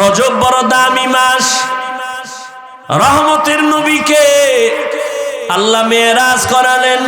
রজব বড় দামি মাস। রহমতের নবীকে আল্লাহ মেয়েরাজ করালেন।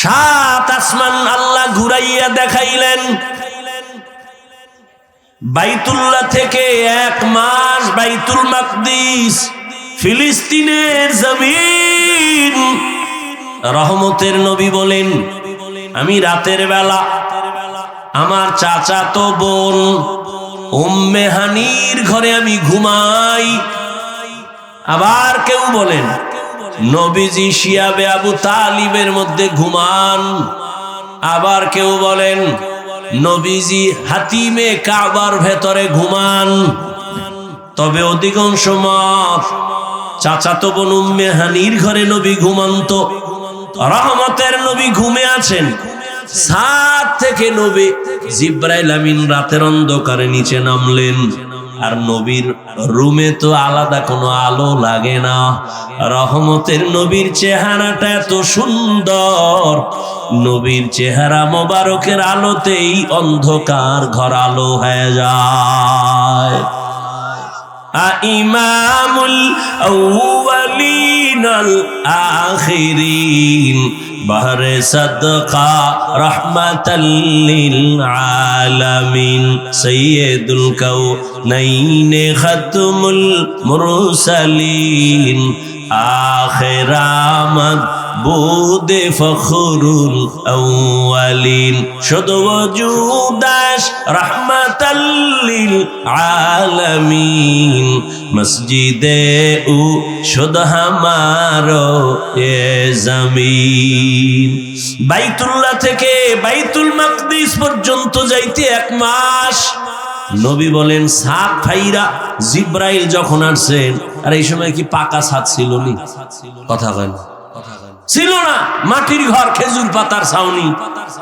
সাত আসমান আল্লাহ ঘুরাইয়া দেখাইলেন। বাইতুল্লাহ থেকে এক মাস বাইতুল মাকদিস, ফিলিস্তিনের জমিন। রহমতের নবী বলেন, আমি রাতের বেলা, আমার চাচা তো বোন উম্মে হানির ঘরে আমি ঘুমাই। আবার কেউ বলেন, নবীজি শিয়াবে আবু তালিবের মধ্যে ঘুমান। আবার কেউ বলেন, নবীজি হাতিমে কাবার ভেতরে ঘুমান। তবে অধিকাংশ মত চাচাতো বোন উম্মে হানির ঘরে নবী ঘুমান্ত। রহমতের নবী ঘুমে আছেন। সাত থেকে নবী জিব্রাইল আমিন রাতের অন্ধকারে নিচে নামলেন। আর নবীর রুমে তো আলাদা কোনো আলো লাগে না। রহমতের নবীর চেহারাটা এত সুন্দর। নবীর চেহারা মোবারকের আলোতেই অন্ধকার ঘর আলো হয়ে যায়। আ ইমামুল আউয়ালিন الأولين الآخرين بحر صدقة رحمة للعالمين سيد الكونين ختم المرسلين آخر آمد মাহবুদ ফখরুল আউয়ালিন। সদ ওজুদাস রহমাতাল্লিল আলামিন। মসজিদে উ সদ হামার এ জমিন। বাইতুল্লাহ থেকে বাইতুল মাকদিস পর্যন্ত যাইতে এক মাস। নবী বলেন, সাত ফাইরা জিব্রাইল যখন আসছেন, আর এই সময় কি পাকা সাত ছিল নি? কথা কয় না। ছিল না। মাটির ঘর, খেজুর পাতার ছাউনি।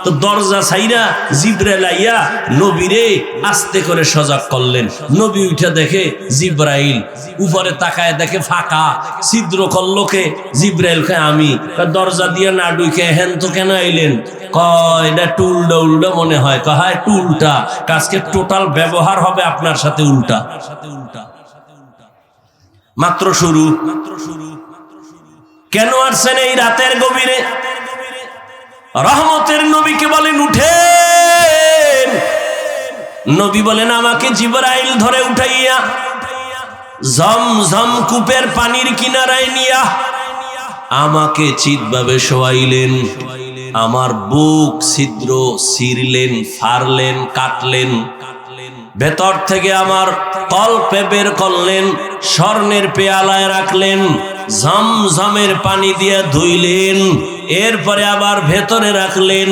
তো দরজা ছাইরা জিব্রাইল আইয়া নবীরে আস্তে করে সজাগ করলেন। নবী উঠে দেখে জিব্রাইল উপরে তাকায় দেখে ফাঁকা। ছিদ্র করলোকে জিব্রাইল কে আমি। দরজা দিয়ে না ডুইকে হেন তো কেন আইলেন? কয়, এটা টুলটা উল্টা মনে হয়। কয় টুলটা। কাজকে টোটাল ব্যবহার হবে আপনার সাথে উল্টা। মাত্র শুরু মাত্র শুরু। কেন আসছেন এই রাতের গভীরে? রহমতের নবীকে বলেন, উঠেন। নবী বলেন, আমাকে জিবরাইল ধরে উঠাইয়া ঝম ঝম কূপের পানির কিনারায় নিয়া আমাকে চিৎভাবে শোয়াইলেন। আমার বুক ছিদ্র ছিঁড়লেন ফারলেন কাটলেন। ভেতর থেকে আমার কল্পে বের করলেন, স্বর্ণের পেয়ালায় রাখলেন। ঝমঝমের পানি দিয়ে ধুইলেন এরপরে আবার ভেতরে রাখলেন।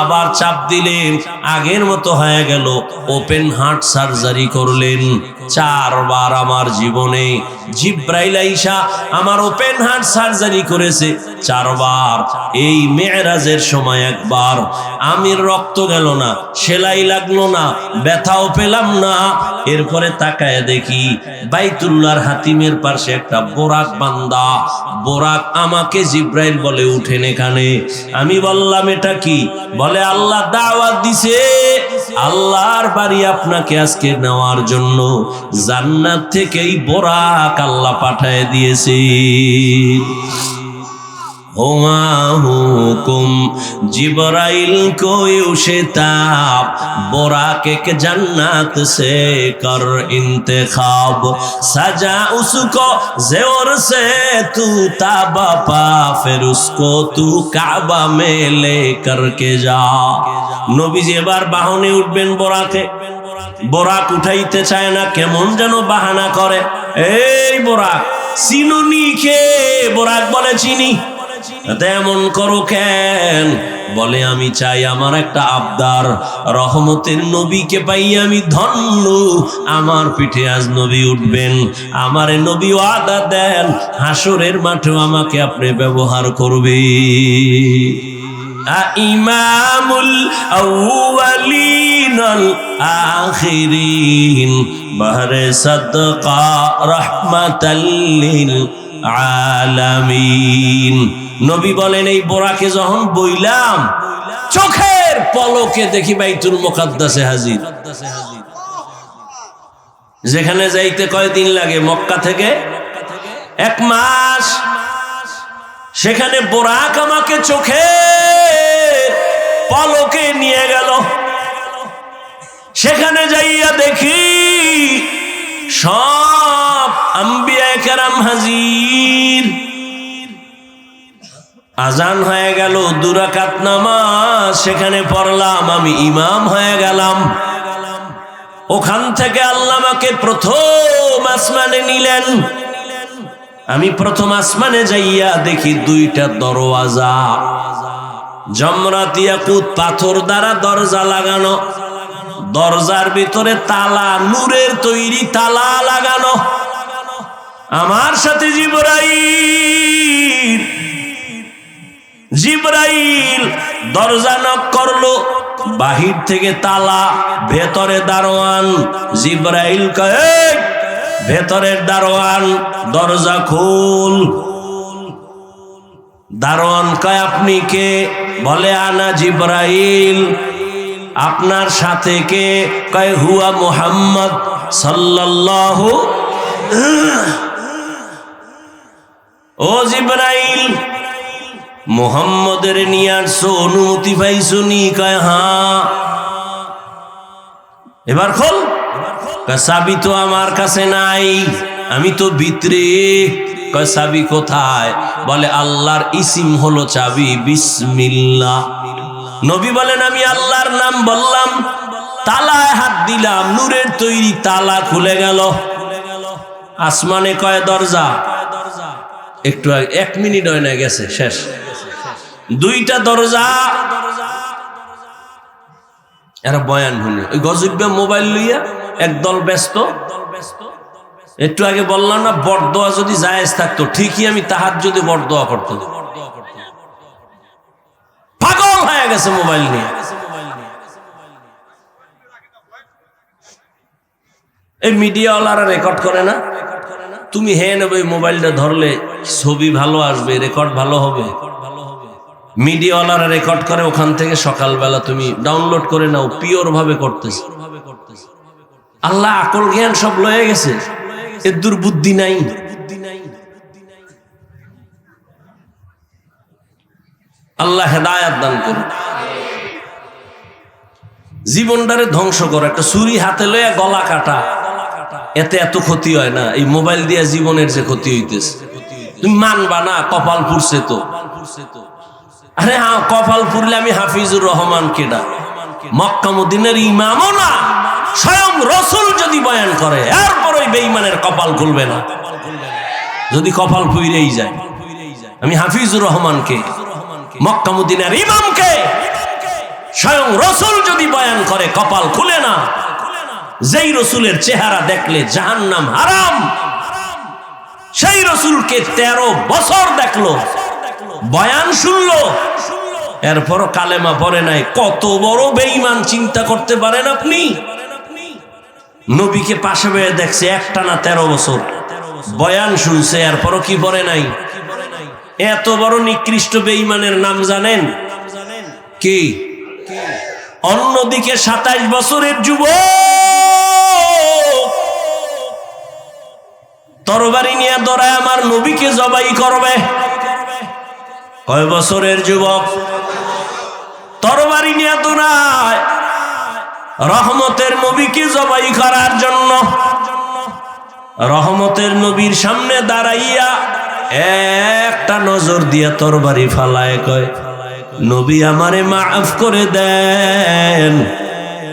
আবার চাপ দিলেন। আগের মতো হয়ে গেল। ওপেন হার্ট সার্জারি করলেন। চারবার আমার জীবনে। জিব্রাইল আইসা আমার ওপেন হার্ট সার্জারি করেছে। চারবার। এই মেয়েরাজের সময় একবার। আমির রক্ত গেল না, সেলাই লাগল না, ব্যথাও পেলাম না। এরপরে তাকায় দেখি বাইতুল্লাহর হাতিমের পাশে একটা বোরাক বান্দা। বোরাক আমাকে জিব্রাইল বলে, উঠেন এখানে। আমি বললাম, এটা কি? বলে, আল্লাহ দাওয়াত দিছে। আল্লাহর বাড়ি আপনাকে আজকে নেওয়ার জন্য জান্নাত থেকেই বোরাক আল্লাহ পাঠায় দিয়েছে। হুমা হুকুম জিবরাইল কোই উসে তাপ, বোরাক জান্নাত সে কর ইন্তেখাব। সাজা উসকো, জেওর সে তু তাবা পা, ফের উসকো তু কাবা মে লে কে যা। নবীজি এবার বাহনে উঠবেন বোরাকে। বরাক উঠাইতে চায় না, কেমন যেন বাহানা করে, এই বোরাক, চিনুনি খেয়ে বরাক বলে, চিনি। তেমন করো কেন? বলে, আমি চাই আমার একটা আবদার। রহমতের নবীকে পাই আমি ধন্য। আমার পিঠে আজ নবী উঠবেন। আমার নবী আদা দেন। হাসরের মাঠেও আমাকে আপনি ব্যবহার করবে ইমামুল আউয়ালিনাল আখিরিন। বাহরে সাদকা রাহমাতাল লিল আলামিন। নবী বলেন, এই বোরাকে যখন বইলাম, চোখের পলকে দেখি বাইতুল মোকাদ্দাসে হাজির। যেখানে যাইতে কয়দিন লাগে? মক্কা থেকে এক মাস। সেখানে বোরাক আমাকে চোখে পলকে নিয়ে গেল। সেখানে যাইয়া দেখি সব আম্বিয়া কেরাম হাজির। আজান হয়ে গেল, দুরাকাত নামাজ, সেখানে পড়লাম, আমি ইমাম হয়ে গেলাম। ওখান থেকে আল্লাহ আমাকে প্রথম আসমানে নিলেন। আমি প্রথম আসমানে যাইয়া দেখি দুইটা দরওয়াজা। জমরাতিয়াকুত পাথর দ্বারা দরজা লাগানো। দরজার ভিতরে তালা, নূরের তৈরি তালা লাগানো। আমার সাথে জিবরাইল, জিব্রাইল দরজা নক করল, বাহির থেকে তালা, ভেতরে দারোয়ান। জিব্রাইল কয়ে ভেতরের দারোয়ান, দরজা খুল। দারোয়ান কয়, আপনি কে? বলে, আনা জিব্রাইল। আপনার সাথে কে? কয়, হুয়া মোহাম্মদ সাল্লাল্লাহু ও জিব্রাইল, মোহাম্মদের নিয়ে আসছো, অনুমতি পাইছো নি? কয় হ্যাঁ এবার খোল। চাবি তো আমার কাছে নাই, আমি তো ভিতরে। কয় চাবি কোথায়? বলে, আল্লাহর ইসিম হলো চাবি, বিসমিল্লাহ। নবী বলেন, আমি আল্লাহর নাম বললাম, তালায় হাত দিলাম, নূরের তৈরি তালা খুলে গেল। আসমানে কয়, দরজা। একটু এক মিনিট হয় না গেছে, শেষ। দুইটা দরজা। এরা বয়ান শুনে। ওই গজব্য মোবাইল লইয়া একদল ব্যস্ত। একটু আগে বললাম না, বরদোয়া যদি জায়েজ থাকতো, ঠিকই আমি তাহার যদি বরদোয়া করতো পাগল হয়ে গেছে মোবাইল নিয়ে। এই মিডিয়াওয়ালারা রেকর্ড করে না? তুমি হে নেবে, মোবাইলটা ধরলে ছবি ভালো আসবে, রেকর্ড ভালো হবে। মিডিয়াওয়ালারা রেকর্ড করে ওখান থেকে সকালবেলা তুমি ডাউনলোড করে নাও পিওর ভাবে করতেছে। আল্লাহ আকল জ্ঞান সব লয়ে গেছে। এর দুর্বুদ্ধি নাই। আল্লাহ হেদায়াত দান করুন। জীবনটারে ধ্বংস করে, একটা ছুরি হাতে লয়ে গলা কাটা। এতে এত ক্ষতি হয় না। এই মোবাইল দিয়ে জীবনের যে ক্ষতি হইতেছে। তুমি মানবা না, কপাল পুরছে তো। আরে হ্যাঁ কপাল পুরলে আমি হাফিজুর রহমান কেডা? মক্কা মদিনের ইমামও না। স্বয়ং রসুল যদি বয়ান করে, এরপর ওই বেইমানের কপাল খুলবে না। যদি কপাল ফুইরেই যায়। আমি হাফিজুর রহমানকে, মক্কা মদিনার ইমামকে, স্বয়ং রসুল যদি বয়ান করে, কপাল খুলে না যেই রসুলের চেহারা দেখলে জাহান্নাম হারাম, সেই রসুলকে তেরো বছর দেখল, বয়ান শুনলো, এরপরও কালেমা পড়ে নাই। কত বড় বেঈমান চিন্তা করতে পারেন আপনি? নবীকে পাশে বেয়ে দেখছে একটা না তেরো বছর। বয়ান শুনছে, এরপরও কি পড়ে নাই? এত বড় নিকৃষ্ট বেঈমানের নাম জানেন? কি? অন্যদিকে সাতাইশ বছরের যুব তরবারি নিয়ে দরায় আমার নবীকে জবাই করবে। কয় বছরের যুবক? তরবারি নিয়ে দৌড়ায়। রহমতের নবীকে জবাই করার জন্য। রহমতের নবীর সামনে দাঁড়াইয়া একটা নজর দিয়া তরবারি ফালায়, কয়, নবী আমারে মাফ করে দেন।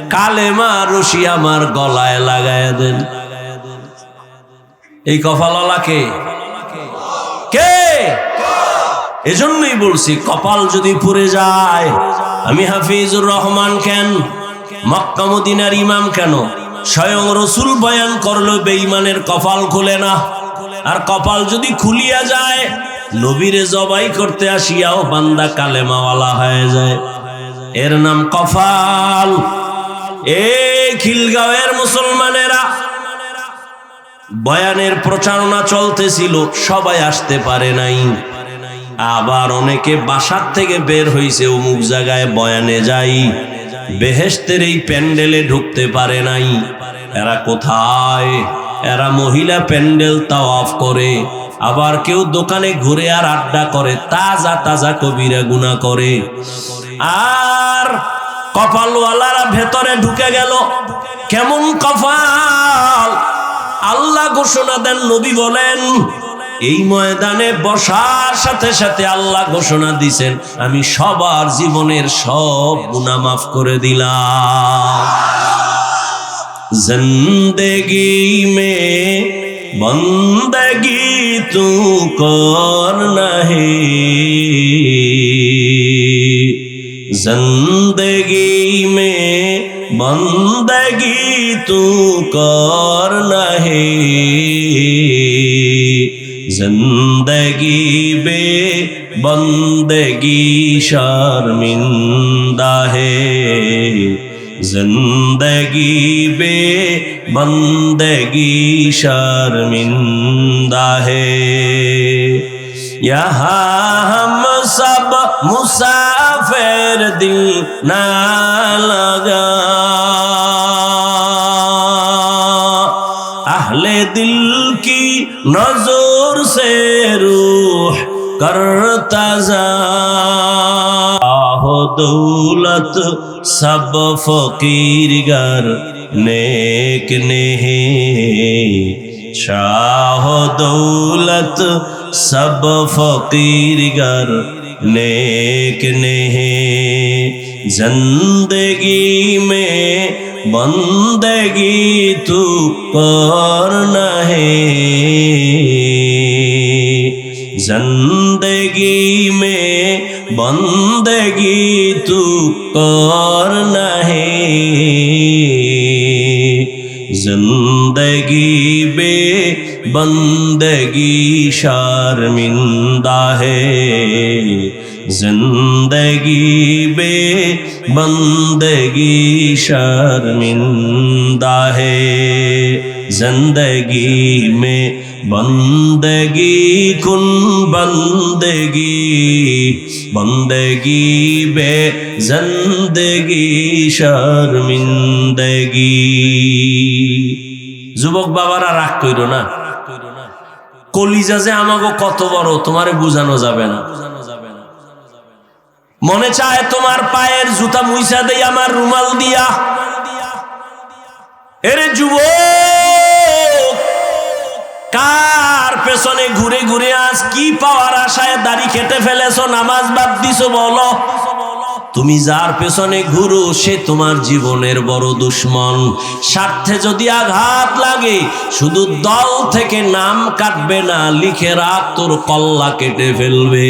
কালেমা রশি আমার গলায় লাগায় দেন। এই কপালওয়ালাকে? কে? এজন্যই বলছি, কপাল যদি পুড়ে যায়, আমি হাফিজুর রহমান কেন? মক্কা মদিনার ইমাম কেন? স্বয়ং রসুল বয়ান করল, বেঈমানের কপাল খুলে না। আর কপাল যদি খুলিয়া যায়, নবীরে জবাই করতে আসিয়াও বান্দা কালেমাওয়ালা হয়ে যায়। এর নাম কফাল। এ খিলগাঁওয়ের মুসলমানেরা বয়ানের প্রচারণা চলতেছিল, সবাই আসতে পারে নাই। আবার অনেকে বাসার থেকে বের হইছে, অমুক জায়গায় বয়ানে যাই। বেহেস্তের এই প্যান্ডেলে ঢুকতে পারে নাই। এরা কোথায়? এরা মহিলা প্যান্ডেল তাও অফ করে। আবার কেউ দোকানে ঘুরে আর আড্ডা করে, তাজা তাজা কবিরা গুণা করে। আর কপালওয়ালারা ভেতরে ঢুকে গেল, কেমন কপাল? আল্লাহ ঘোষণা দেন, নবী বলেন, এই ময়দানে বসার সাথে সাথে আল্লাহ ঘোষণা দিছেন, আমি সবার জীবনের সব গুণা মাফ করে দিলাম। জিন্দগি মে বন্দগি তু কর নাহি। জিন্দগি মে بندگی تو کر نہیں زندگی بے بندگی شرمندہ ہے زندگی بے بندگی شرمندہ ہے یہاں ہم সব মুসাফের দিল না লাগা। আহলে দিল কি নজর সে রুহ কর তাজা দৌলত সব ফকির গর নেক নেহে। শাহ দৌলত সব ফকির গর नेक नहीं, ज़िंदगी में बंदगी तू कर नहीं। ज़िंदगी में बंदगी तू कर नहीं। ज़िंदगी बे बंदगी शर्मिंदा है। জিন্দগি বে বন্দগি শর্মিন্দা হে জিন্দগি মে বন্দগি কুন বন্দগি বন্দগি বে জিন্দগি শর্মিন্দগি যুবক বাবারা রাগ করিল না। কলিজা যে আমাকে কত বড়, তোমারে বুঝানো যাবে না। মনে চায় তোমার পায়ের জুতা মুইসা দেই, আমার রুমাল দিয়া। এরে যুবক, কার পেছনে ঘুরে ঘুরে আজ কি পাওয়ার আশায় দাড়ি কেটে ফেলেছো? নামাজ বাদ দিছো বলো। তুমি যার পেছনে ঘুরো, সে তোমার জীবনের বড় দুশ্মন। স্বার্থে যদি আঘাত লাগে, শুধু দল থেকে নাম কাটবে না, লিখে রাখ তোর কল্লা কেটে ফেলবে।